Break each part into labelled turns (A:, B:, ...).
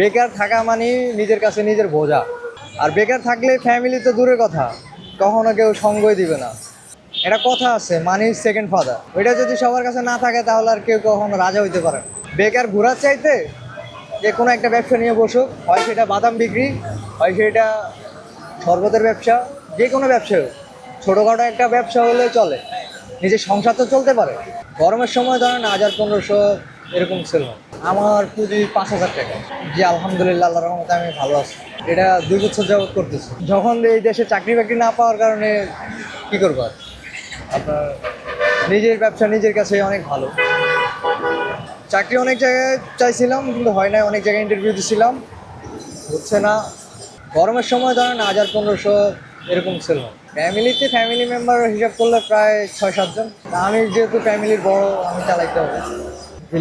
A: বেকার থাকা মানে নিজের কাছে নিজের বোঝা। আর বেকার থাকলে ফ্যামিলি তো দূরের কথা, কখনো কেউ সঙ্গই দিবে না। এটা কথা আছে মানি সেকেন্ড ফাদার ওইটা যদি সবার কাছে না থাকে, তাহলে আর কেউ কখনো রাজা হইতে পারে বেকার ঘোরার চাইতে যে কোনো একটা ব্যবসা নিয়ে বসুক, হয় সেটা বাদাম বিক্রি, হয় সেটা শরবতের ব্যবসা, যে কোনো ব্যবসা হোক। ছোটোখাটো একটা ব্যবসা হলে চলে। নিজের সংসার তো চলতে পারে। গরমের সময় ধরেন হাজার পনেরোশো এরকম সেল হয়। আমার পুঁজি পাঁচ হাজার টাকা। জি, আলহামদুলিল্লাহ আল্লাহ রহমতে আমি ভালো আছি। এটা দুই বছর যাবত করতেছি। যখন এই দেশে চাকরি বাকরি না পাওয়ার কারণে কী করব আর? আপনার নিজের ব্যবসা নিজের কাছে অনেক ভালো। চাকরি অনেক জায়গায় চাইছিলাম, কিন্তু হয় না অনেক জায়গায় ইন্টারভিউ দিছিলাম। হচ্ছে না। গরমের সময় ধরেন হাজার পনেরোশো এরকম হয় ফ্যামিলিতে ফ্যামিলি মেম্বার হিসাব করলে প্রায় ছয় সাতজন। আমি যেহেতু ফ্যামিলির বড়, আমি চালাইতে হবে।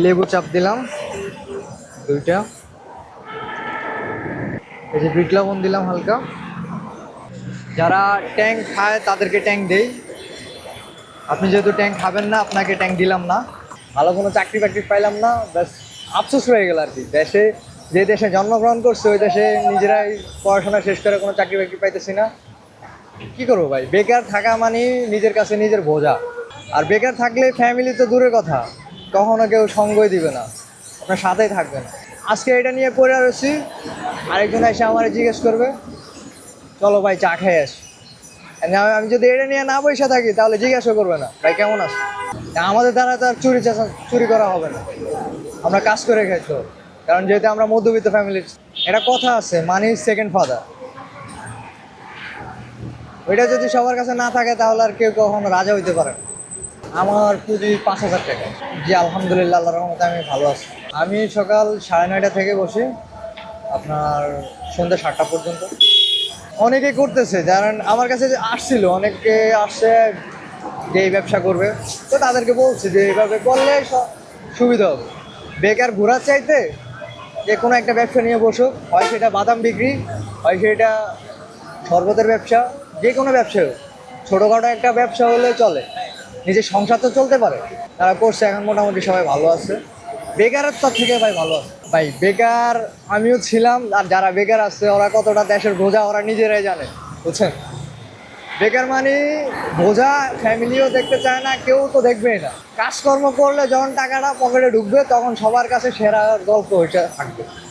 A: লেবু চাপ দিলাম। দুইটা। এই যে বিট লবণ দিলাম হালকা। যারা ট্যাঙ্ক খায়, তাদেরকে ট্যাঙ্ক দেই। আপনি যেহেতু ট্যাঙ্ক খাবেন না, আপনাকে ট্যাঙ্ক দিলাম না। ভালো কোনো চাকরি বাকরি পাইলাম না, ব্যাস আফসোস হয়ে গেল আর কি। দেশে, যে দেশে জন্মগ্রহণ করছে, ওই দেশে নিজেরাই পড়াশোনা শেষ করে কোনো চাকরি বাকরি পাইতেছি না। কি করব ভাই? বেকার থাকা মানে নিজের কাছে নিজের বোঝা। আর বেকার থাকলে ফ্যামিলি তো দূরের কথা। কখনো কেউ সঙ্গই দিবে না। আপনার সাথেই থাকবে না আজকে এটা নিয়ে পড়ে রয়েছি আরেকজন এসে আমার জিজ্ঞেস করবে, চলো ভাই, চা খেয়ে আসি। আমি- যদি এটা নিয়ে না বসে থাকি, তাহলে জিজ্ঞাসা করবে না। ভাই, কেমন আছে? আমাদের দ্বারা তো আর চুরি চাচা- চুরি করা হবে না। আমরা কাজ করে খাইতে কারণ যেহেতু আমরা মধ্যবিত্ত ফ্যামিলির এটা কথা আছে মানি সেকেন্ড ফাদার ওইটা যদি সবার কাছে না থাকে, তাহলে আর কেউ কখনো রাজা হইতে পারে না। আমার পুঁজি পাঁচ হাজার টাকা। জি, আলহামদুলিল্লাহ আল্লাহ রহমতে আমি ভালো আছি। আমি সকাল সাড়ে নয়টা থেকে বসি, আপনার সন্ধ্যা সাতটা পর্যন্ত। অনেকে করতেছে যারা আমার কাছে যে আসছিল, অনেকে আসছে যে এই ব্যবসা করবে, তো তাদেরকে বলছি যে এইভাবে করলে সুবিধা হবে। বেকার ঘোরার চাইতে যে কোনো একটা ব্যবসা নিয়ে বসুক হয় সেটা বাদাম বিক্রি, হয় সেটা শরবতের ব্যবসা, যে কোনো ব্যবসা হোক। ছোটোখাটো একটা ব্যবসা হলে চলে। নিজের সংসার তো চলতে পারে। তারা করছে, এখন মোটামুটি সবাই ভালো আছে। বেকারের তার থেকে ভাই ভালো আছে। ভাই, বেকার আমিও ছিলাম, আর যারা বেকার আছে, ওরা কতটা দেশের বোঝা ওরা নিজেরাই জানে, বুঝছেন? বেকার মানে বোঝা, ফ্যামিলিও দেখতে চায় না, কেউ তো দেখবেই না। কাজকর্ম করলে যখন টাকাটা পকেটে ঢুকবে, তখন সবার কাছে সেরা গল্প হইতে থাকবে।